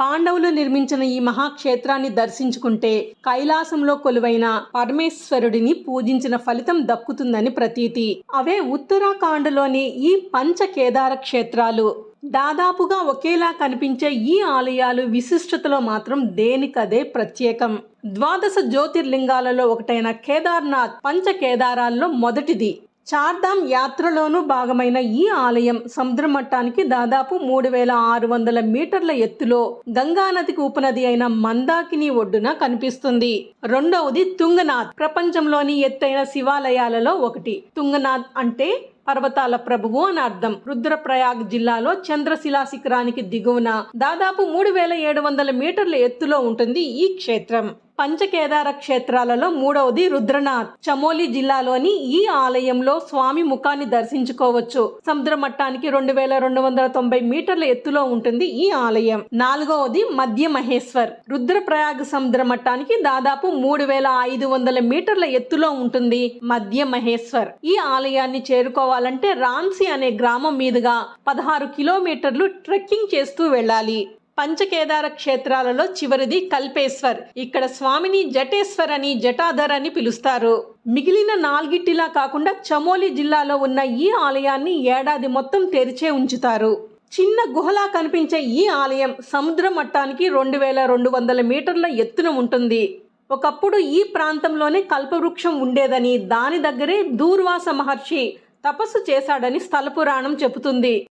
పాండవులు నిర్మించిన ఈ మహాక్షేత్రాన్ని దర్శించుకుంటే కైలాసంలో కొలువైన పరమేశ్వరుడిని పూజించిన ఫలితం దక్కుతుందని ప్రతీతి. అవే ఉత్తరాఖండ్లోని ఈ పంచ కేదార క్షేత్రాలు. దాదాపుగా ఒకేలా కనిపించే ఈ ఆలయాలు విశిష్టతలో మాత్రం దేనికదే ప్రత్యేకం. ద్వాదశ జ్యోతిర్లింగాలలో ఒకటైన కేదార్నాథ్ పంచ కేదారాల్లో మొదటిది. చార్ధామ్ యాత్రలోనూ భాగమైన ఈ ఆలయం సముద్ర మట్టానికి దాదాపు మూడు వేల ఆరు వందల మీటర్ల ఎత్తులో గంగానదికి ఉపనది అయిన మందాకిని ఒడ్డున కనిపిస్తుంది. రెండవది తుంగనాథ్ ప్రపంచంలోని ఎత్తైన శివాలయాలలో ఒకటి. తుంగనాథ్ అంటే పర్వతాల ప్రభువు అని అర్థం. రుద్రప్రయాగ్ జిల్లాలో చంద్రశిలా శిఖరానికి దిగువన దాదాపు మూడు వేల ఏడు వందల మీటర్ల ఎత్తులో ఉంటుంది ఈ క్షేత్రం. పంచకేదార క్షేత్రాలలో మూడవది రుద్రనాథ్. చమోలి జిల్లాలోని ఈ ఆలయంలో స్వామి ముఖాన్ని దర్శించుకోవచ్చు. సముద్ర మట్టానికి రెండు వేల రెండు వందల తొంభై మీటర్ల ఎత్తులో ఉంటుంది ఈ ఆలయం. నాలుగవది మధ్య మహేశ్వర్. రుద్రప్రయాగ సముద్ర మట్టానికి దాదాపు మూడు వేల ఐదు వందల మీటర్ల ఎత్తులో ఉంటుంది మధ్య మహేశ్వర్. ఈ ఆలయాన్ని చేరుకోవాలంటే రాన్సీ అనే గ్రామం మీదుగా పదహారు కిలోమీటర్లు ట్రెక్కింగ్ చేస్తూ వెళ్ళాలి. పంచకేదార క్షేత్రాలలో చివరిది కల్పేశ్వర్. ఇక్కడ స్వామిని జటేశ్వర్ అని జటాధర్ అని పిలుస్తారు. మిగిలిన నాలుగిట్టిలా కాకుండా చమోలి జిల్లాలో ఉన్న ఈ ఆలయాన్ని ఏడాది మొత్తం తెరిచే ఉంచుతారు. చిన్న గుహలా కనిపించే ఈ ఆలయం సముద్ర మట్టానికి రెండు వేల రెండు వందల మీటర్ల ఎత్తున ఉంటుంది. ఒకప్పుడు ఈ ప్రాంతంలోనే కల్పవృక్షం ఉండేదని దాని దగ్గరే దూర్వాస మహర్షి తపస్సు చేశాడని స్థల పురాణం చెబుతుంది.